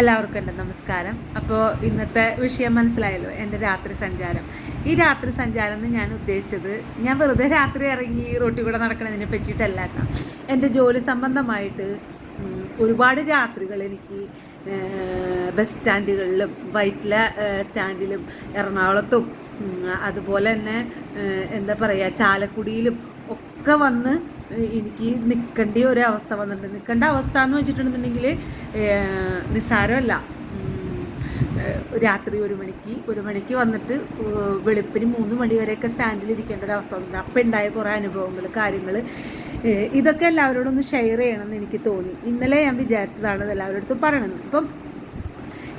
എല്ലാവർക്കും എന്റെ നമസ്കാരം. അപ്പോൾ ഇന്നത്തെ വിഷയം മനസ്സിലായല്ലോ എന്റെ രാത്രി സഞ്ചാരം. ഈ രാത്രി സഞ്ചാരം എന്ന് ഞാൻ ഉദ്ദേശിച്ചത് ഞാൻ വെറുതെ രാത്രി ഇറങ്ങി റോട്ടിൽ കൂടെ നടക്കണതിനെ പറ്റിയിട്ടല്ല കേട്ടോ. എന്റെ ജോലി സംബന്ധമായിട്ട് ഒരുപാട് രാത്രികൾ എനിക്ക് ബസ് സ്റ്റാൻഡുകളിലും വൈറ്റില സ്റ്റാൻഡിലും എറണാകുളത്തും അതുപോലെ തന്നെ എന്താ പറയുക ചാലക്കുടിയിലും ഒക്കെ വന്ന് എനിക്ക് നിൽക്കേണ്ട ഒരു അവസ്ഥ വന്നിട്ടുണ്ട്. നിൽക്കേണ്ട അവസ്ഥ എന്ന് വെച്ചിട്ടുണ്ടെന്നുണ്ടെങ്കിൽ നിസ്സാരമല്ല. രാത്രി ഒരു മണിക്ക് ഒരു മണിക്ക് വന്നിട്ട് വെളുപ്പിന് മൂന്ന് മണി വരെയൊക്കെ സ്റ്റാൻഡിൽ ഇരിക്കേണ്ട ഒരു അവസ്ഥ വന്നിട്ടുണ്ട്. അപ്പം ഉണ്ടായ കുറേ അനുഭവങ്ങൾ കാര്യങ്ങൾ ഇതൊക്കെ എല്ലാവരോടും ഒന്ന് ഷെയർ ചെയ്യണമെന്ന് എനിക്ക് തോന്നി. ഇന്നലെ ഞാൻ വിചാരിച്ചതാണ് എല്ലാവരുടെ അടുത്തും പറയണമെന്ന് ഇപ്പം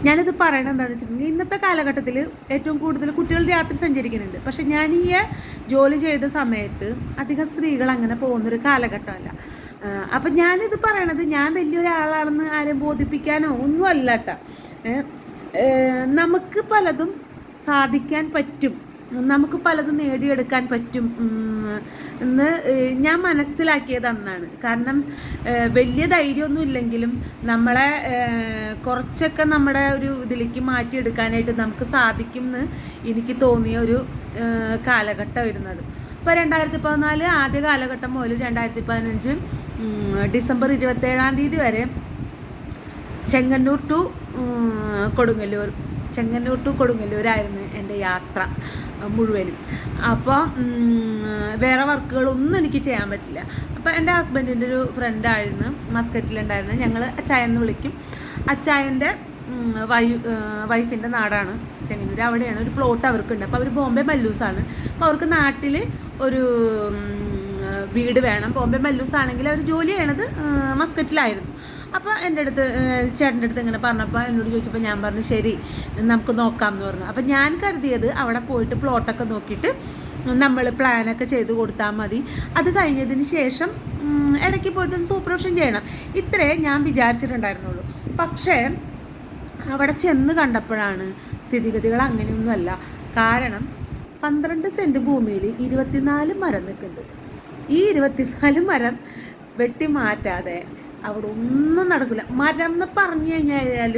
ഞാനിത് പറയണത് എന്താണെന്ന് വെച്ചിട്ടുണ്ടെങ്കിൽ ഇന്നത്തെ കാലഘട്ടത്തിൽ ഏറ്റവും കൂടുതൽ കുട്ടികൾ രാത്രി സഞ്ചരിക്കുന്നുണ്ട്. പക്ഷെ ഞാൻ ഈ ജോലി ചെയ്ത സമയത്ത് അധികം സ്ത്രീകൾ അങ്ങനെ പോകുന്നൊരു കാലഘട്ടമല്ല. അപ്പം ഞാനിത് പറയണത് ഞാൻ വലിയൊരാളാണെന്ന് ആരെയും ബോധിപ്പിക്കാനോ ഒന്നും അല്ല കേട്ടോ നമുക്ക് പലതും സാധിക്കാൻ പറ്റും. നമുക്ക് പലതും നേടിയെടുക്കാൻ പറ്റും. എന്ന് ഞാൻ മനസ്സിലാക്കിയത് അന്നാണ് കാരണം വലിയ ധൈര്യമൊന്നും ഇല്ലെങ്കിലും നമ്മളെ കുറച്ചൊക്കെ നമ്മുടെ ഒരു ഇതിലേക്ക് മാറ്റിയെടുക്കാനായിട്ട് നമുക്ക് സാധിക്കും എന്ന് എനിക്ക് തോന്നിയ ഒരു കാലഘട്ടമായിരുന്നു കാലഘട്ടം വരുന്നത് ഇപ്പോൾ രണ്ടായിരത്തി പതിനാല് ആദ്യ കാലഘട്ടം മുതൽ രണ്ടായിരത്തി പതിനഞ്ച് ഡിസംബർ ഇരുപത്തേഴാം തീയതി വരെ ചെങ്ങന്നൂർ ടു കൊടുങ്ങല്ലൂർ ചെങ്ങന്നൂർ ടു കൊടുങ്ങല്ലൂരായിരുന്നു എന്റെ യാത്ര. മുഴുവനും. അപ്പോൾ വേറെ വർക്കുകളൊന്നും എനിക്ക് ചെയ്യാൻ പറ്റില്ല. അപ്പോൾ എന്റെ ഹസ്ബൻഡിന്റെ ഒരു ഫ്രണ്ടായിരുന്നു മസ്കറ്റിലുണ്ടായിരുന്നു ഞങ്ങൾ അച്ചായെന്ന് വിളിക്കും. അച്ചായന്റെ വൈ വൈഫിന്റെ നാടാണ് ചെങ്ങന്നൂർ അവിടെയാണ് ഒരു പ്ലോട്ട് അവർക്കുണ്ട്. അപ്പോൾ അവർ ബോംബെ മല്ലൂസാണ്. അപ്പോൾ അവർക്ക് നാട്ടിൽ ഒരു വീട് വേണം. ബോംബെ മല്ലൂസ് ആണെങ്കിൽ അവർ ജോലി ചെയ്യണത് മസ്കറ്റിലായിരുന്നു. അപ്പോൾ എന്റെ അടുത്ത് ചേട്ടന്റെ അടുത്ത് ഇങ്ങനെ പറഞ്ഞപ്പോൾ എന്നോട് ചോദിച്ചപ്പോൾ ഞാൻ പറഞ്ഞു ശരി നമുക്ക് നോക്കാം എന്ന് പറഞ്ഞു. അപ്പോൾ ഞാൻ കരുതിയത് അവിടെ പോയിട്ട് പ്ലോട്ടൊക്കെ നോക്കിയിട്ട് നമ്മൾ പ്ലാനൊക്കെ ചെയ്ത് കൊടുത്താൽ മതി. അത് കഴിഞ്ഞതിന് ശേഷം ഇടയ്ക്ക് ഒന്ന് സൂപ്പർവിഷൻ ചെയ്യണം. ഇത്രേ ഞാൻ വിചാരിച്ചിട്ടുണ്ടായിരുന്നുള്ളൂ. പക്ഷേ അവിടെ ചെന്ന് കണ്ടപ്പോഴാണ് സ്ഥിതിഗതികൾ അങ്ങനെയൊന്നുമല്ല. കാരണം പന്ത്രണ്ട് സെന്റ് ഭൂമിയിൽ ഇരുപത്തിനാല് മരം നിൽക്കുന്നുണ്ട്. ഈ ഇരുപത്തിനാല് മരം വെട്ടി മാറ്റാതെ അവിടെ ഒന്നും നടക്കില്ല മരം എന്ന് പറഞ്ഞു കഴിഞ്ഞാൽ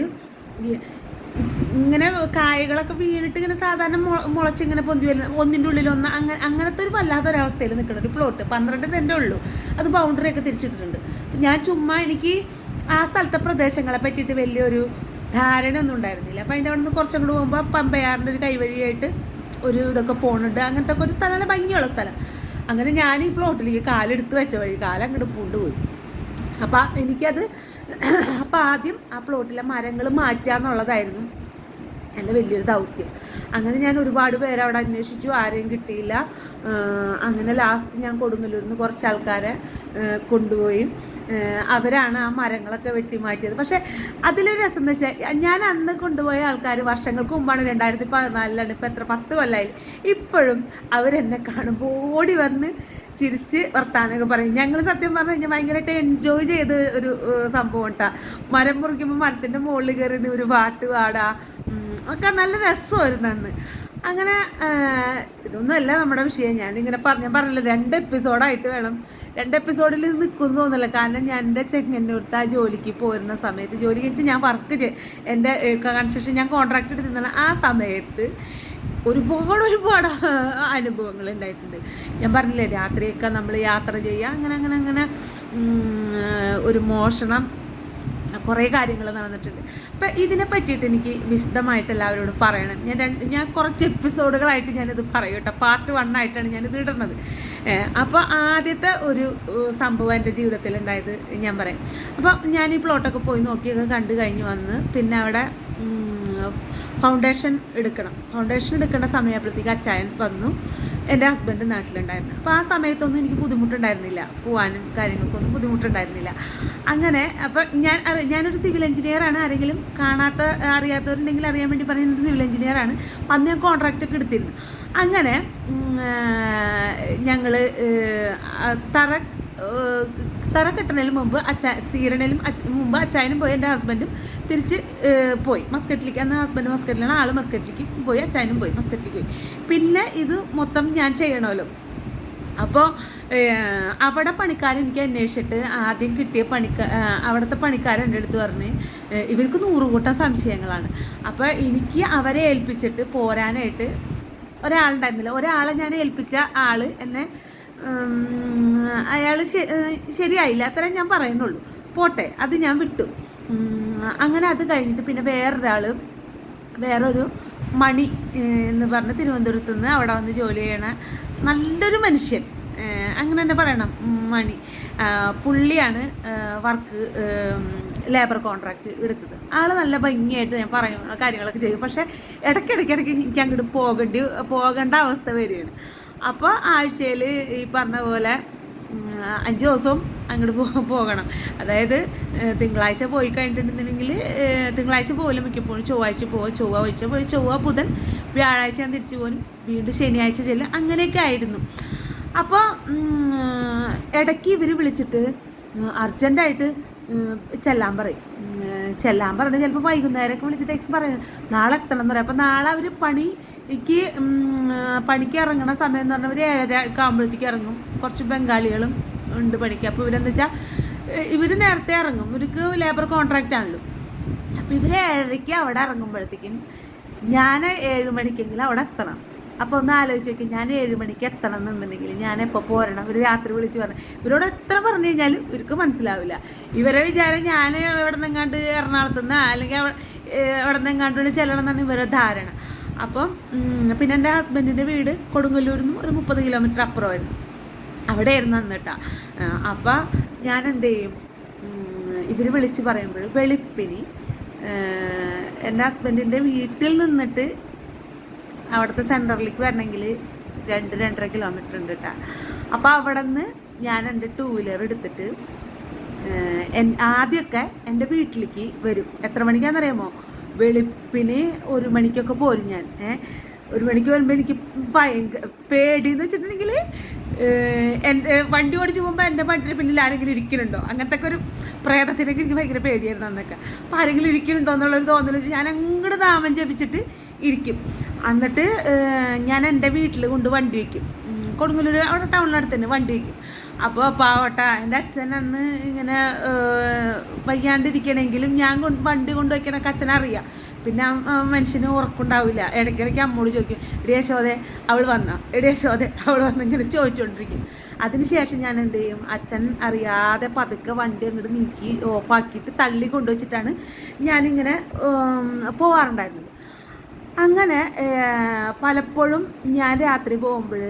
ഇങ്ങനെ കായകളൊക്കെ വീണിട്ട് ഇങ്ങനെ സാധാരണ മുളച്ച് ഇങ്ങനെ പൊന്തി വരുന്ന ഒന്നിന്റെ ഉള്ളിൽ ഒന്ന് അങ്ങനെ അങ്ങനത്തെ ഒരു വല്ലാത്ത വല്ലാത്തൊരവസ്ഥയിൽ നിൽക്കുന്ന ഒരു പ്ലോട്ട് പന്ത്രണ്ട് സെന്റേ ഉള്ളൂ. അത് ബൗണ്ടറി ഒക്കെ തിരിച്ചിട്ടിട്ടുണ്ട്. ഞാൻ ചുമ്മാ എനിക്ക് ആ സ്ഥലത്തെ പ്രദേശങ്ങളെ പറ്റിയിട്ട് വലിയൊരു ധാരണ ഒന്നും ഉണ്ടായിരുന്നില്ല. അപ്പം അതിന്റെ അവിടെ നിന്ന് കുറച്ചും പോകുമ്പോൾ പമ്പയാറിന്റെ ഒരു കൈവഴിയായിട്ട് ഒരു ഇതൊക്കെ പോകുന്നുണ്ട് അങ്ങനത്തെ ഒക്കെ ഒരു സ്ഥലമല്ല ഭംഗിയുള്ള സ്ഥലം. അങ്ങനെ ഞാൻ ഈ പ്ലോട്ടിലേക്ക് കാലെടുത്ത് വെച്ച വഴി കാലം അങ്ങോട്ട് പൂണ്ടുപോയി. അപ്പം എനിക്കത് അപ്പോൾ ആദ്യം ആ പ്ലോട്ടിലെ മരങ്ങൾ മാറ്റുക എന്നുള്ളതായിരുന്നു നല്ല വലിയൊരു ദൗത്യം. അങ്ങനെ ഞാൻ ഒരുപാട് പേരെ അവിടെ അന്വേഷിച്ചു ആരെയും കിട്ടിയില്ല. അങ്ങനെ ലാസ്റ്റ് ഞാൻ കൊടുങ്ങല്ലൂരിൽ നിന്ന് കുറച്ച് ആൾക്കാരെ കൊണ്ടുപോയി. അവരാണ് ആ മരങ്ങളൊക്കെ വെട്ടി മാറ്റിയത് പക്ഷേ അതിലൊരു രസം എന്ന് വെച്ചാൽ ഞാൻ അന്ന് കൊണ്ടുപോയ ആൾക്കാർ വർഷങ്ങൾക്ക് മുമ്പാണ് രണ്ടായിരത്തി പതിനാലിലാണ് ഇപ്പോൾ എത്ര പത്ത് കൊല്ലമായി ഇപ്പോഴും അവരെന്നെ കാണുമ്പോൾ ഓടി വന്ന് ചിരിച്ച് വർത്താനൊക്കെ പറയും. ഞങ്ങൾ സത്യം പറഞ്ഞു കഴിഞ്ഞാൽ ഭയങ്കരമായിട്ട് എൻജോയ് ചെയ്ത ഒരു സംഭവം കേട്ടാ മരം മുറിക്കുമ്പോൾ മരത്തിന്റെ മുകളിൽ കയറി ഒരു പാട്ട് പാടാ. ഒക്കെ നല്ല രസമായിരുന്നു അന്ന്. അങ്ങനെ ഇതൊന്നുമല്ല നമ്മുടെ വിഷയം. ഞാൻ ഞാനിങ്ങനെ പറഞ്ഞ പറഞ്ഞില്ല രണ്ട് എപ്പിസോഡായിട്ട് വേണം. രണ്ട് എപ്പിസോഡിൽ നിൽക്കുന്നു തോന്നില്ല കാരണം ഞാൻ എന്റെ ചെങ്ങന്നൂർത്ത് ആ ജോലിക്ക് പോരുന്ന സമയത്ത് ജോലി കഴിച്ച് ഞാൻ വർക്ക് ചെയ്യും എന്റെ കൺസ്ട്രക്ഷൻ ഞാൻ കോൺട്രാക്ട് എടുത്തിരുന്ന ആ സമയത്ത് ഒരുപാട് ഒരുപാട് അനുഭവങ്ങൾ ഉണ്ടായിട്ടുണ്ട്. ഞാൻ പറഞ്ഞില്ലേ രാത്രിയൊക്കെ നമ്മൾ യാത്ര ചെയ്യുക അങ്ങനെ അങ്ങനെ അങ്ങനെ ഒരു മോഷണം കുറേ കാര്യങ്ങൾ നടന്നിട്ടുണ്ട്. അപ്പം ഇതിനെ പറ്റിയിട്ട് എനിക്ക് വിശദമായിട്ട് എല്ലാവരോടും പറയണം. ഞാൻ രണ്ട് ഞാൻ കുറച്ച് എപ്പിസോഡുകളായിട്ട് ഞാനിത് പറയും കേട്ടോ. പാർട്ട് വൺ ആയിട്ടാണ് ഞാനിത് ഇടുന്നത്. അപ്പോൾ ആദ്യത്തെ ഒരു സംഭവം എന്റെ ജീവിതത്തിൽ ഉണ്ടായത് ഞാൻ പറയാം. അപ്പം ഞാൻ ഈ പ്ലോട്ടൊക്കെ പോയി നോക്കിയൊക്കെ കണ്ടു കഴിഞ്ഞ് വന്ന് പിന്നെ അവിടെ ഫൗണ്ടേഷൻ എടുക്കണം. ഫൗണ്ടേഷൻ എടുക്കേണ്ട സമയപ്പോഴത്തേക്ക് അച്ചായൻ വന്നു. എന്റെ ഹസ്ബൻഡ് നാട്ടിലുണ്ടായിരുന്നു. അപ്പോൾ ആ സമയത്തൊന്നും എനിക്ക് ബുദ്ധിമുട്ടുണ്ടായിരുന്നില്ല. പോകാനും കാര്യങ്ങൾക്കൊന്നും ബുദ്ധിമുട്ടുണ്ടായിരുന്നില്ല. അങ്ങനെ അപ്പോൾ ഞാൻ ഞാനൊരു സിവിൽ എഞ്ചിനീയറാണ് ആരെങ്കിലും കാണാത്ത അറിയാത്തവരുണ്ടെങ്കിൽ അറിയാൻ വേണ്ടി പറയുന്നത് സിവിൽ എഞ്ചിനീയറാണ് അന്ന് ഞാൻ കോൺട്രാക്റ്റ് ഒക്കെ എടുത്തിരുന്നു. അങ്ങനെ ഞങ്ങൾ തറ തറ കെട്ടണതിന് മുമ്പ് അച്ഛ തീരണതിലും മുമ്പ് അച്ചായനും പോയി എന്റെ ഹസ്ബൻഡും തിരിച്ച് പോയി മസ്കറ്റിലേക്ക്. അന്ന് ഹസ്ബൻഡ് മസ്കറ്റിലാണ് ആൾ മസ്കറ്റിലേക്ക് പോയി അച്ചായനും പോയി മസ്കറ്റിലേക്ക് പോയി. പിന്നെ ഇത് മൊത്തം ഞാൻ ചെയ്യണമല്ലോ. അപ്പോൾ അവിടെ പണിക്കാരൻ എനിക്ക് അന്വേഷിച്ചിട്ട് ആദ്യം കിട്ടിയ പണിക്ക അവിടുത്തെ പണിക്കാരൻ എന്റെ അടുത്ത് പറഞ്ഞ് ഇവർക്ക് നൂറുകൂട്ടം സംശയങ്ങളാണ്. അപ്പോൾ എനിക്ക് അവരെ ഏൽപ്പിച്ചിട്ട് പോരാനായിട്ട് ഒരാളുണ്ടായിരുന്നില്ല. ഒരാളെ ഞാൻ ഏൽപ്പിച്ച ആൾ എന്നെ അയാൾ ശരിയായില്ല. അത്രയും ഞാൻ പറയുന്നുള്ളൂ. പോട്ടെ അത് ഞാൻ വിട്ടു. അങ്ങനെ അത് കഴിഞ്ഞിട്ട് പിന്നെ വേറൊരാൾ വേറൊരു മണി എന്ന് പറഞ്ഞ് തിരുവനന്തപുരത്ത് നിന്ന് അവിടെ വന്ന് ജോലി ചെയ്യണ നല്ലൊരു മനുഷ്യൻ. അങ്ങനെ തന്നെ പറയണം മണി. പുള്ളിയാണ് വർക്ക് ലേബർ കോൺട്രാക്റ്റ് എടുത്തത്. ആൾ നല്ല ഭംഗിയായിട്ട് ഞാൻ പറയുന്ന കാര്യങ്ങളൊക്കെ ചെയ്യും. പക്ഷേ ഇടയ്ക്കിടയ്ക്ക് ഇടയ്ക്ക് എനിക്ക് അങ്ങോട്ട് പോകേണ്ടി പോകേണ്ട അവസ്ഥ വരികയാണ്. അപ്പോൾ ആഴ്ചയിൽ ഈ പറഞ്ഞ പോലെ അഞ്ച് ദിവസം അങ്ങോട്ട് പോകണം. അതായത് തിങ്കളാഴ്ച പോയി കഴിഞ്ഞിട്ടുണ്ടെങ്കിൽ തിങ്കളാഴ്ച പോലും മിക്കപ്പോഴും ചൊവ്വാഴ്ച പോകും ചൊവ്വാഴ്ച പോയി ചൊവ്വ ബുധൻ വ്യാഴാഴ്ച ഞാൻ തിരിച്ചു പോകും വീണ്ടും ശനിയാഴ്ച ചെല്ലും അങ്ങനെയൊക്കെ ആയിരുന്നു. അപ്പോൾ ഇടയ്ക്ക് ഇവർ വിളിച്ചിട്ട് അർജന്റായിട്ട് ചെല്ലാൻ പറയും. ചെല്ലാൻ പറഞ്ഞ് ചിലപ്പോൾ വൈകുന്നേരമൊക്കെ വിളിച്ചിട്ടേക്ക് പറയും. നാളെ എത്തണം എന്ന് പറയും. അപ്പോൾ നാളെ അവർ പണിക്ക് ഉം, പണിക്ക് ഇറങ്ങണ സമയം എന്ന് പറഞ്ഞാൽ ഒരു ഏഴര ഒക്കെ ആകുമ്പോഴത്തേക്ക് ഇറങ്ങും. കുറച്ച് ബംഗാളികളും ഉണ്ട് പണിക്ക്. അപ്പോൾ ഇവരെന്താ വെച്ചാൽ ഇവർ നേരത്തെ ഇറങ്ങും. ഇവർക്ക് ലേബർ കോൺട്രാക്റ്റ് ആണല്ലോ. അപ്പോൾ ഇവർ ഏഴരയ്ക്ക് അവിടെ ഇറങ്ങുമ്പോഴത്തേക്കും ഞാൻ ഏഴ് മണിക്കെങ്കിലും അവിടെ എത്തണം. അപ്പോൾ ഒന്ന് ആലോചിച്ച് നോക്കി ഞാൻ ഏഴ് മണിക്ക് എത്തണം എന്നുണ്ടെങ്കിൽ ഞാൻ എപ്പോൾ പോരണം? ഇവർ രാത്രി വിളിച്ച് പറഞ്ഞു. ഇവരോട് എത്ര പറഞ്ഞു കഴിഞ്ഞാലും ഇവർക്ക് മനസ്സിലാവില്ല. ഇവരെ വിചാരം ഞാൻ എവിടെ നിന്നെങ്ങാണ്ട് എറണാകുളത്ത് നിന്ന് അല്ലെങ്കിൽ അവിടെ എവിടെ നിന്നെങ്ങാണ്ട് ചെല്ലണം എന്നാണ് ഇവരുടെ ധാരണ. അപ്പം പിന്നെ എന്റെ ഹസ്ബൻഡിന്റെ വീട് കൊടുങ്ങല്ലൂരിൽ നിന്ന് ഒരു മുപ്പത് കിലോമീറ്റർ അപ്പുറമായിരുന്നു. അവിടെ ആയിരുന്നു അന്നിട്ടാ അപ്പം ഞാൻ എന്ത് ചെയ്യും ഇവർ വിളിച്ച് പറയുമ്പോൾ വെളുപ്പിന് എന്റെ ഹസ്ബൻഡിന്റെ വീട്ടിൽ നിന്നിട്ട് അവിടുത്തെ സെന്ററിലേക്ക് വരണമെങ്കിൽ രണ്ട് രണ്ടര കിലോമീറ്റർ ഉണ്ട് കേട്ടോ അപ്പോൾ അവിടെ നിന്ന് ഞാൻ എന്റെ ടൂ വീലർ എടുത്തിട്ട് ആദ്യമൊക്കെ എന്റെ വീട്ടിലേക്ക് വരും. എത്ര മണിക്കാണെന്നറിയാമോ വെളുപ്പിന് ഒരു മണിക്കൊക്കെ പോരും ഞാൻ. ഏഹ് ഒരു മണിക്ക് വരുമ്പോൾ എനിക്ക് ഭയങ്കര പേടിയെന്ന് വെച്ചിട്ടുണ്ടെങ്കിൽ എന്റെ വണ്ടി ഓടിച്ച് പോകുമ്പോൾ എന്റെ വണ്ടിയുടെ പിന്നിൽ ആരെങ്കിലും ഇരിക്കുന്നുണ്ടോ അങ്ങനത്തെ ഒക്കെ ഒരു പ്രേതത്തിനൊക്കെ എനിക്ക് ഭയങ്കര പേടിയായിരുന്നു അന്നൊക്കെ. അപ്പോൾ ആരെങ്കിലും ഇരിക്കുന്നുണ്ടോ എന്നുള്ളൊരു തോന്നൽ ഞാൻ അങ്ങോട്ട് നാമം ജപിച്ചിട്ട് ഇരിക്കും. എന്നിട്ട് ഞാൻ എന്റെ വീട്ടിൽ കൊണ്ട് വണ്ടി വയ്ക്കും കൊടുങ്ങല്ലൂർ അവിടെ ടൗണിനടുത്ത് തന്നെ വണ്ടി വയ്ക്കും അപ്പോൾ പാവട്ട എന്റെ അച്ഛൻ അന്ന് ഇങ്ങനെ വയ്യാണ്ടിരിക്കണമെങ്കിലും ഞാൻ വണ്ടി കൊണ്ടുവയ്ക്കണൊക്കെ അച്ഛനറിയാം പിന്നെ ആ- മനുഷ്യന് ഉറക്കുണ്ടാവില്ല. ഇടയ്ക്കിടയ്ക്ക് അമ്മോട് ചോദിക്കും എടി യശോദെ അവൾ വന്ന? എടി യശോദെ അവൾ വന്ന്? ഇങ്ങനെ ചോദിച്ചുകൊണ്ടിരിക്കും അതിനുശേഷം ഞാൻ എന്ത് ചെയ്യും? അച്ഛൻ അറിയാതെ പതുക്കെ വണ്ടി അങ്ങോട്ട് നീക്കി ഓഫാക്കിയിട്ട് തള്ളി കൊണ്ടുവച്ചിട്ടാണ് ഞാനിങ്ങനെ പോവാറുണ്ടായിരുന്നത്. അങ്ങനെ പലപ്പോഴും ഞാൻ രാത്രി പോകുമ്പോൾ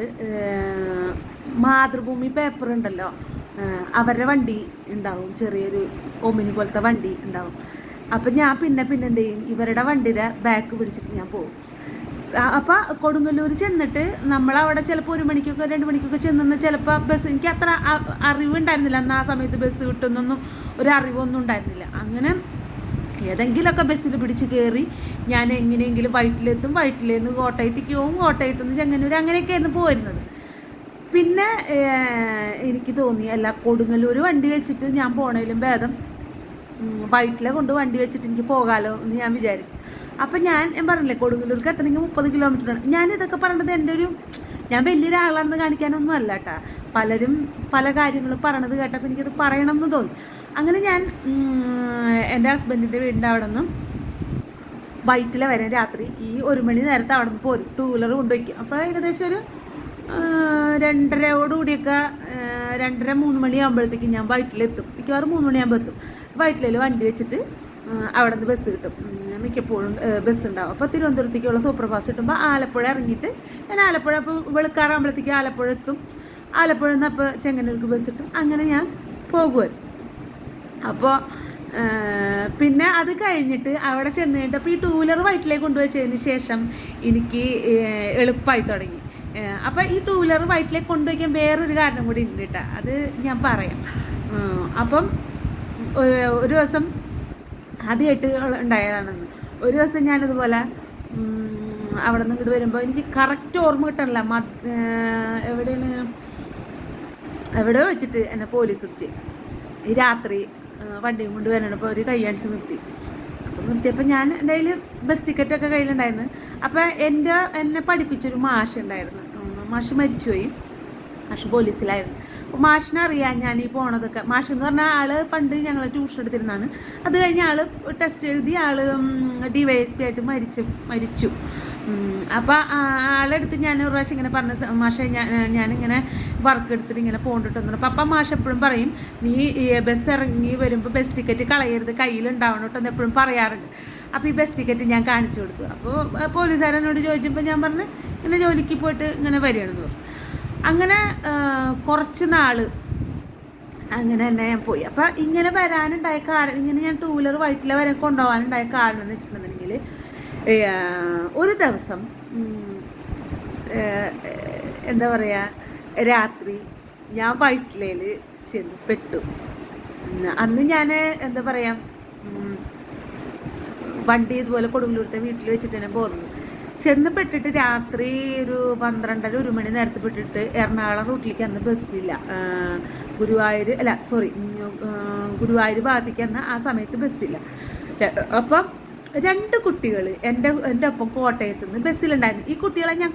മാതൃഭൂമി പേപ്പർ ഉണ്ടല്ലോ. അവരുടെ വണ്ടി ഉണ്ടാവും. ചെറിയൊരു ഒമിനി പോലത്തെ വണ്ടി ഉണ്ടാവും. അപ്പം ഞാൻ പിന്നെ പിന്നെ എന്ത് ചെയ്യും? ഇവരുടെ വണ്ടിയുടെ ബാക്ക് പിടിച്ചിട്ട് ഞാൻ പോകും അപ്പം കൊടുങ്ങല്ലൂർ ചെന്നിട്ട് നമ്മളവിടെ ചിലപ്പോൾ ഒരു മണിക്കൊക്കെ രണ്ട് മണിക്കൊക്കെ ചെന്നെന്ന് ചിലപ്പോൾ ബസ് എനിക്ക് അത്ര അറിവുണ്ടായിരുന്നില്ല അന്ന് ആ സമയത്ത് ബസ് കിട്ടുന്നൊന്നും ഒരു അറിവൊന്നും ഉണ്ടായിരുന്നില്ല. അങ്ങനെ ഏതെങ്കിലുമൊക്കെ ബസ്സിൽ പിടിച്ച് കയറി ഞാൻ എങ്ങനെയെങ്കിലും വയറ്റിലെത്തും. വയറ്റിലേന്ന് കോട്ടയത്തേക്ക് പോവും. കോട്ടയത്തുനിന്ന് ചെങ്ങന്നൂർ അങ്ങനെയൊക്കെയായിരുന്നു പോയിരുന്നത്. പിന്നെ എനിക്ക് തോന്നി അല്ല കൊടുങ്ങല്ലൂർ വണ്ടി വെച്ചിട്ട് ഞാൻ പോണേലും ഭേദം. വൈറ്റിലെ കൊണ്ട് വണ്ടി വെച്ചിട്ട് എനിക്ക് പോകാമല്ലോ എന്ന് ഞാൻ വിചാരിക്കും. അപ്പം ഞാൻ പറഞ്ഞില്ലേ കൊടുങ്ങല്ലൂർക്ക് എത്തണമെങ്കിൽ മുപ്പത് കിലോമീറ്റർ ആണ്. ഞാൻ ഇതൊക്കെ പറയണത് എന്റെ ഒരു ഞാൻ വലിയൊരാളാണെന്ന് കാണിക്കാനൊന്നും അല്ല കേട്ടാ. പലരും പല കാര്യങ്ങളും പറയണത് കേട്ടപ്പോൾ എനിക്കത് പറയണം എന്ന് തോന്നി. അങ്ങനെ ഞാൻ എന്റെ ഹസ്ബൻഡിന്റെ വീടിന്റെ അവിടെ നിന്നും വൈറ്റിലെ വരെ രാത്രി ഈ ഒരു മണി നേരത്തെ അവിടെ നിന്ന് പോരും. ടൂ വീലർ കൊണ്ടുവയ്ക്കും. അപ്പോൾ ഏകദേശം ഒരു രണ്ടരയോടുകൂടിയൊക്കെ രണ്ടര മൂന്ന് മണിയാകുമ്പോഴത്തേക്കും ഞാൻ വയറ്റിലെത്തും. മിക്കവാറും മൂന്ന് മണിയാകുമ്പോൾ എത്തും. വയറ്റിലേൽ വണ്ടി വെച്ചിട്ട് അവിടെ നിന്ന് ബസ് കിട്ടും. മിക്കപ്പോഴും ബസ് ഉണ്ടാവും അപ്പോൾ തിരുവനന്തപുരത്തേക്കുള്ള സൂപ്പർ ഫാസ്റ്റ് കിട്ടുമ്പോൾ ആലപ്പുഴ ഇറങ്ങിയിട്ട് ഞാൻ ആലപ്പുഴ അപ്പോൾ വെളുക്കാറാകുമ്പോഴത്തേക്ക് ആലപ്പുഴ എത്തും. ആലപ്പുഴ നിന്ന് അപ്പോൾ ചെങ്ങന്നൂർക്ക് ബസ് കിട്ടും. അങ്ങനെ ഞാൻ പോകുമായിരുന്നു അപ്പോൾ പിന്നെ അത് കഴിഞ്ഞിട്ട് അവിടെ ചെന്ന് കഴിഞ്ഞിട്ട് അപ്പോൾ ഈ ടൂ വീലർ വയറ്റിലേക്ക് കൊണ്ടുവച്ചതിന് ശേഷം എനിക്ക് എളുപ്പമായി തുടങ്ങി. അപ്പോൾ ഈ ടൂ വീലർ വയറ്റിലേക്ക് കൊണ്ടുപോയിക്കാൻ വേറൊരു കാരണം കൂടി ഉണ്ട് കേട്ടോ അത് ഞാൻ പറയാം. അപ്പം ഒരു- ദിവസം ആദ്യമായിട്ട് ഉണ്ടായതാണെന്ന്. ഒരു ദിവസം ഞാൻ ഇതുപോലെ അവിടെ നിന്ന് ഇങ്ങോട്ട് വരുമ്പോൾ എനിക്ക് കറക്റ്റ് ഓർമ്മ കിട്ടണില്ല എവിടെയാണ്? എവിടെയോ വെച്ചിട്ട് എന്നെ പോലീസ് പിടിച്ച്. രാത്രി വണ്ടിയും കൊണ്ട് വരണപ്പോൾ ഒരു കൈയടിച്ച് നിർത്തി. അപ്പോൾ നിർത്തിയപ്പോൾ ഞാൻ എന്റെ കയ്യിൽ ബസ് ടിക്കറ്റൊക്കെ കയ്യിലുണ്ടായിരുന്നു. അപ്പോൾ എന്റെ എന്നെ പഠിപ്പിച്ചൊരു മാഷ് ഉണ്ടായിരുന്നു. മാഷ് മരിച്ചുപോയി. മാഷ് പോലീസിലായിരുന്നു അപ്പോൾ മാഷിനെ അറിയാം ഞാൻ ഈ പോണതൊക്കെ. മാഷ് എന്ന് പറഞ്ഞാൽ ആൾ പണ്ട് ഞങ്ങൾ ട്യൂഷൻ എടുത്തിരുന്നതാണ്. അത് കഴിഞ്ഞ് ആൾ ടെസ്റ്റ് എഴുതി ആൾ ഡി വൈ എസ് പി ആയിട്ട് മരിച്ചു മരിച്ചു. അപ്പോൾ ആളെടുത്ത് ഞാൻ ഒരു പ്രാവശ്യം ഇങ്ങനെ പറഞ്ഞ മാഷെ ഞാൻ ഞാനിങ്ങനെ വർക്ക് എടുത്തിട്ട് ഇങ്ങനെ പോണ്ടിട്ടെന്നു അപ്പം അപ്പം മാഷ് എപ്പോഴും പറയും നീ ബസ് ഇറങ്ങി വരുമ്പോൾ ബസ് ടിക്കറ്റ് കളയരുത് കയ്യിലുണ്ടാവണം കേട്ടോ എന്ന് എപ്പോഴും പറയാറുണ്ട്. അപ്പോൾ ഈ ബസ് ടിക്കറ്റ് ഞാൻ കാണിച്ചു കൊടുത്തു. അപ്പോൾ പോലീസുകാരനോട് ചോദിച്ചപ്പോൾ ഞാൻ പറഞ്ഞു ഇങ്ങനെ ജോലിക്ക് പോയിട്ട് ഇങ്ങനെ വരികയാണെന്ന് പറഞ്ഞു. അങ്ങനെ കുറച്ച് നാൾ അങ്ങനെ തന്നെ ഞാൻ പോയി. അപ്പോൾ ഇങ്ങനെ വരാനുണ്ടായ കാരണം ഇങ്ങനെ ഞാൻ ടൂ വീലർ വൈറ്റില വരെ കൊണ്ടുപോകാനുണ്ടായ കാരണം എന്ന് വെച്ചിട്ടുണ്ടെങ്കിൽ ഒരു ദിവസം എന്താ പറയുക രാത്രി ഞാൻ വൈറ്റിലയിൽ ചെന്ന് പെട്ടു. അന്ന് ഞാൻ എന്താ പറയുക വണ്ടി ഇതുപോലെ കൊടുങ്ങല്ലൂരത്തെ വീട്ടിൽ വെച്ചിട്ട് തന്നെ പോകുന്നു. ചെന്ന് പെട്ടിട്ട് രാത്രി ഒരു പന്ത്രണ്ടര ഒരു മണി നേരത്തെ പെട്ടിട്ട് എറണാകുളം റൂട്ടിലേക്ക് അന്ന് ബസ്സില്ല ഗുരുവായൂർ അല്ല സോറി ഗുരുവായൂർ ഭാഗത്തേക്ക് അന്ന് ആ സമയത്ത് ബസ്സില്ല അപ്പം രണ്ട് കുട്ടികൾ എന്റെ എന്റെ ഒപ്പം കോട്ടയത്ത് നിന്ന് ബസ്സിലുണ്ടായിരുന്നു ഈ കുട്ടികളെ ഞാൻ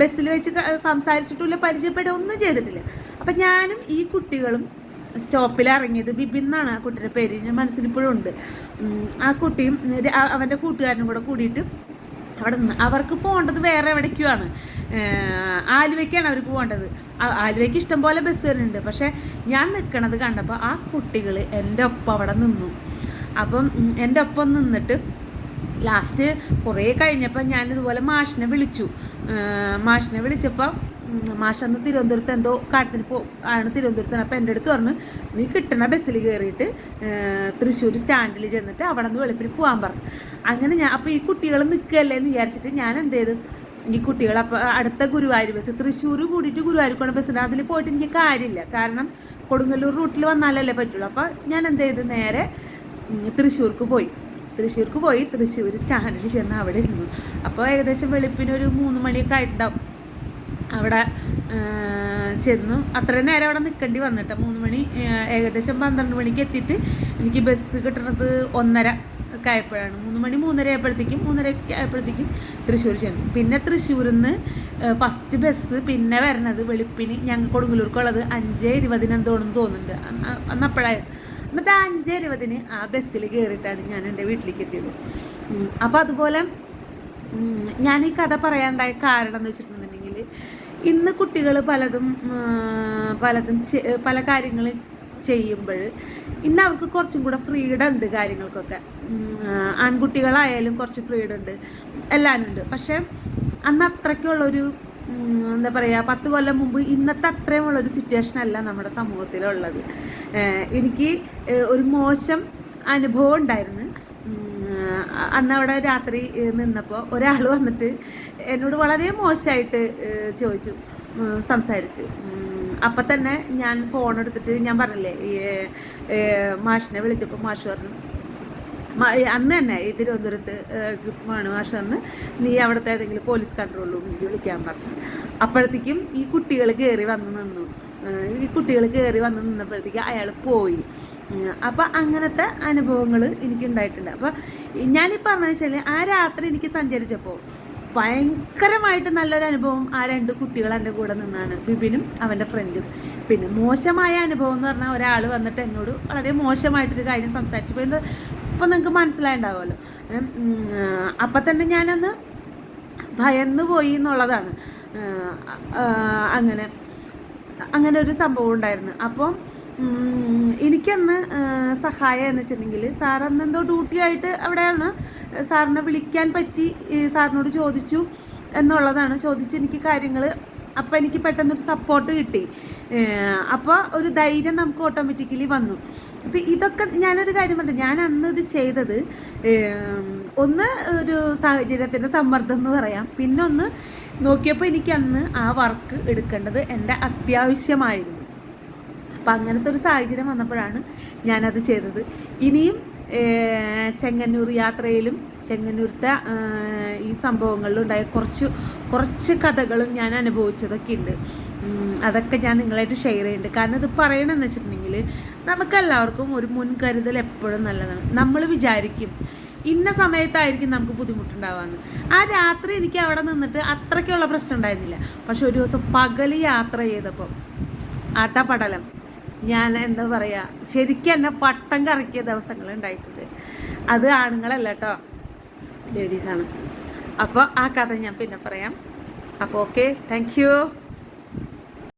ബസ്സിൽ വെച്ച് സംസാരിച്ചിട്ടില്ല പരിചയപ്പെടുക ഒന്നും ചെയ്തിട്ടില്ല. അപ്പം ഞാനും ഈ കുട്ടികളും സ്റ്റോപ്പിൽ ഇറങ്ങിയത് ബിബിൻ എന്നാണ് ആ കുട്ടിയുടെ പേര്. ഞാൻ മനസ്സിലിപ്പോഴും ഉണ്ട് ആ കുട്ടിയും അവന്റെ കൂട്ടുകാരനും കൂടെ കൂടിയിട്ട് അവിടെ നിന്ന് അവർക്ക് പോകേണ്ടത് വേറെ എവിടേക്കുമാണ് ആലുവയ്ക്കാണ് അവർക്ക് പോകേണ്ടത്. ആലുവയ്ക്ക് ഇഷ്ടംപോലെ ബസ് വരുന്നുണ്ട്. പക്ഷേ ഞാൻ നിൽക്കണത് കണ്ടപ്പോൾ ആ കുട്ടികൾ എന്റെ ഒപ്പം അവിടെ നിന്നു. അപ്പം എന്റെ ഒപ്പം നിന്നിട്ട് ലാസ്റ്റ് കുറേ കഴിഞ്ഞപ്പോൾ ഞാനിതുപോലെ മാഷിനെ വിളിച്ചു. മാഷിനെ വിളിച്ചപ്പോൾ ഉം, മാഷ് അന്ന് തിരുവനന്തപുരത്ത് എന്തോ കാര്യത്തിന് പോ ആണ് തിരുവനന്തപുരത്ത് അപ്പോൾ എന്റെ അടുത്ത് പറഞ്ഞു നീ കിട്ടണ ബസ്സിൽ കയറിയിട്ട് തൃശ്ശൂർ സ്റ്റാൻഡിൽ ചെന്നിട്ട് അവിടെ നിന്ന് വെളുപ്പിന് പോകാൻ പറഞ്ഞു. അങ്ങനെ ഞാൻ അപ്പോൾ ഈ കുട്ടികൾ നിൽക്കുകയല്ലേ എന്ന് വിചാരിച്ചിട്ട് ഞാൻ എന്ത് ചെയ്ത്? ഈ കുട്ടികൾ അപ്പോൾ അടുത്ത ഗുരുവായൂർ ബസ് തൃശ്ശൂർ കൂടിയിട്ട് ഗുരുവായൂർക്കോണ ബസ് ഉണ്ട് അതിൽ പോയിട്ട് എനിക്ക് കാര്യമില്ല. കാരണം കൊടുങ്ങല്ലൂർ റൂട്ടിൽ വന്നാലല്ലേ പറ്റുള്ളൂ. അപ്പോൾ ഞാൻ എന്ത് ചെയ്ത്? നേരെ തൃശ്ശൂർക്ക് പോയി. തൃശ്ശൂർക്ക് പോയി തൃശ്ശൂർ സ്റ്റാൻഡിൽ ചെന്ന് അവിടെ ഇരുന്നു. അപ്പോൾ ഏകദേശം വെളുപ്പിന് ഒരു മൂന്ന് മണിയൊക്കെ ആയിട്ടുണ്ടാവും. അവിടെ ചെന്നു. അത്രയും നേരം അവിടെ നിൽക്കേണ്ടി വന്നിട്ട്. മൂന്ന് മണി ഏകദേശം പന്ത്രണ്ട് മണിക്ക് എത്തിയിട്ട് എനിക്ക് ബസ് കിട്ടുന്നത് ഒന്നര ഒക്കെ ആയപ്പോഴാണ്. മൂന്ന് മണി മൂന്നര ആയപ്പോഴത്തേക്കും മൂന്നര ആയപ്പോഴത്തേക്കും തൃശ്ശൂർ ചെന്നു. പിന്നെ തൃശ്ശൂരിൽ നിന്ന് ഫസ്റ്റ് ബസ് പിന്നെ വരണത് വെളുപ്പിന് ഞങ്ങൾ കൊടുങ്ങല്ലൂർക്കുള്ളത് അഞ്ച് ഇരുപതിന് എന്തോണെന്ന് തോന്നുന്നുണ്ട്. അന്ന് അപ്പോഴായിരുന്നു എന്നിട്ട് അഞ്ച് ഇരുപതിന് ആ ബസ്സിൽ കയറിയിട്ടാണ് ഞാൻ എന്റെ വീട്ടിലേക്ക് എത്തിയത്. അപ്പോൾ അതുപോലെ ഞാൻ ഈ കഥ പറയാണ്ടായ കാരണം എന്ന് വെച്ചിട്ടുണ്ടെങ്കിൽ ഇന്ന് കുട്ടികൾ പലതും പലതും പല കാര്യങ്ങൾ ചെയ്യുമ്പോൾ ഇന്ന് അവർക്ക് കുറച്ചും കൂടെ ഫ്രീഡം ഉണ്ട് കാര്യങ്ങൾക്കൊക്കെ. ആൺകുട്ടികളായാലും കുറച്ച് ഫ്രീഡം ഉണ്ട്. എല്ലാവരും ഉണ്ട്. പക്ഷേ അന്ന് അത്രയ്ക്കുള്ളൊരു എന്താ പറയുക പത്ത് കൊല്ലം മുമ്പ് ഇന്നത്തെ അത്രയും ഉള്ളൊരു സിറ്റുവേഷൻ അല്ല നമ്മുടെ സമൂഹത്തിലുള്ളത്. എനിക്ക് ഒരു മോശം അനുഭവം ഉണ്ടായിരുന്നു. അന്ന് അവിടെ രാത്രി നിന്നപ്പോൾ ഒരാൾ വന്നിട്ട് എന്നോട് വളരെ മോശമായിട്ട് ചോദിച്ചു സംസാരിച്ചു. അപ്പം തന്നെ ഞാൻ ഫോൺ എടുത്തിട്ട് ഞാൻ പറഞ്ഞില്ലേ ഈ മാഷിനെ വിളിച്ചപ്പോൾ മാഷ് പറഞ്ഞു അന്ന് തന്നെ ഈ തിരുവനന്തപുരത്ത് ആണ് മാഷ് അന്ന് നീ അവിടുത്തെ ഏതെങ്കിലും പോലീസ് കൺട്രോൾ റൂമിൽ വിളിക്കാൻ പറഞ്ഞു. അപ്പോഴത്തേക്കും ഈ കുട്ടികൾ കയറി വന്ന് നിന്നു. ഈ കുട്ടികൾ കയറി വന്ന് നിന്നപ്പോഴത്തേക്ക് അയാൾ പോയി. അപ്പം അങ്ങനത്തെ അനുഭവങ്ങൾ എനിക്കുണ്ടായിട്ടുണ്ട്. അപ്പം ഞാനീ പറഞ്ഞ വെച്ചാൽ ആ രാത്രി എനിക്ക് സഞ്ചരിച്ചപ്പോൾ ഭയങ്കരമായിട്ട് നല്ലൊരു അനുഭവം ആ രണ്ട് കുട്ടികൾ എന്റെ കൂടെ നിന്നാണ്. ബിബിനും അവന്റെ ഫ്രണ്ടും പിന്നെ മോശമായ അനുഭവം എന്ന് പറഞ്ഞാൽ ഒരാൾ വന്നിട്ട് എന്നോട് വളരെ മോശമായിട്ടൊരു കാര്യം സംസാരിച്ചു. പോയി ഇപ്പം നിങ്ങൾക്ക് മനസ്സിലായിണ്ടാവുമല്ലോ. അപ്പം തന്നെ ഞാനന്ന് ഭയന്ന് പോയി എന്നുള്ളതാണ്. അങ്ങനെ അങ്ങനെ ഒരു സംഭവം ഉണ്ടായിരുന്നു. അപ്പം എനിക്കന്ന് സഹായം എന്ന് വെച്ചിട്ടുണ്ടെങ്കിൽ സാർ അന്ന് എന്തോ ഡ്യൂട്ടി ആയിട്ട് അവിടെയാണ് സാറിനെ വിളിക്കാൻ പറ്റി സാറിനോട് ചോദിച്ചു എന്നുള്ളതാണ്. ചോദിച്ച് എനിക്ക് കാര്യങ്ങൾ അപ്പം എനിക്ക് പെട്ടെന്നൊരു സപ്പോർട്ട് കിട്ടി. അപ്പോൾ ഒരു ധൈര്യം നമുക്ക് ഓട്ടോമാറ്റിക്കലി വന്നു. അപ്പം ഇതൊക്കെ ഞാനൊരു കാര്യം പറഞ്ഞു ഞാൻ അന്ന് ഇത് ചെയ്തത് ഒന്ന് ഒരു സാഹചര്യത്തിന്റെ സമ്മർദ്ദം എന്ന് പറയാം. പിന്നെ ഒന്ന് നോക്കിയപ്പോൾ എനിക്ക് അന്ന് ആ വർക്ക് എടുക്കേണ്ടത് എന്റെ അത്യാവശ്യമായിരുന്നു. അപ്പം അങ്ങനത്തെ ഒരു സാഹചര്യം വന്നപ്പോഴാണ് ഞാനത് ചെയ്തത്. ഇനിയും ചെങ്ങന്നൂർ യാത്രയിലും ചെങ്ങന്നൂരത്തെ ഈ സംഭവങ്ങളിലുണ്ടായ കുറച്ച് കുറച്ച് കഥകളും ഞാൻ അനുഭവിച്ചതൊക്കെ ഉണ്ട്. അതൊക്കെ ഞാൻ നിങ്ങളായിട്ട് ഷെയർ ചെയ്യുന്നുണ്ട്. കാരണം ഇത് പറയണമെന്ന് വെച്ചിട്ടുണ്ടെങ്കിൽ നമുക്കെല്ലാവർക്കും ഒരു മുൻകരുതൽ എപ്പോഴും നല്ലതാണ്. നമ്മൾ വിചാരിക്കും ഇന്ന സമയത്തായിരിക്കും നമുക്ക് ബുദ്ധിമുട്ടുണ്ടാവാന്ന്. ആ രാത്രി എനിക്ക് അവിടെ നിന്നിട്ട് അത്രയ്ക്കുള്ള പ്രശ്നം ഉണ്ടായിരുന്നില്ല. പക്ഷെ ഒരു ദിവസം പകൽ യാത്ര ചെയ്തപ്പോൾ ആട്ടപ്പടലം ഞാൻ എന്താ പറയുക ശരിക്കും എന്നെ പട്ടം കറക്കിയ ദിവസങ്ങൾ ഉണ്ടായിട്ടുണ്ട് അത് ആണുങ്ങളല്ല കേട്ടോ ലേഡീസാണ് അപ്പോൾ ആ കഥ ഞാൻ പിന്നെ പറയാം. അപ്പോൾ ഓക്കെ താങ്ക്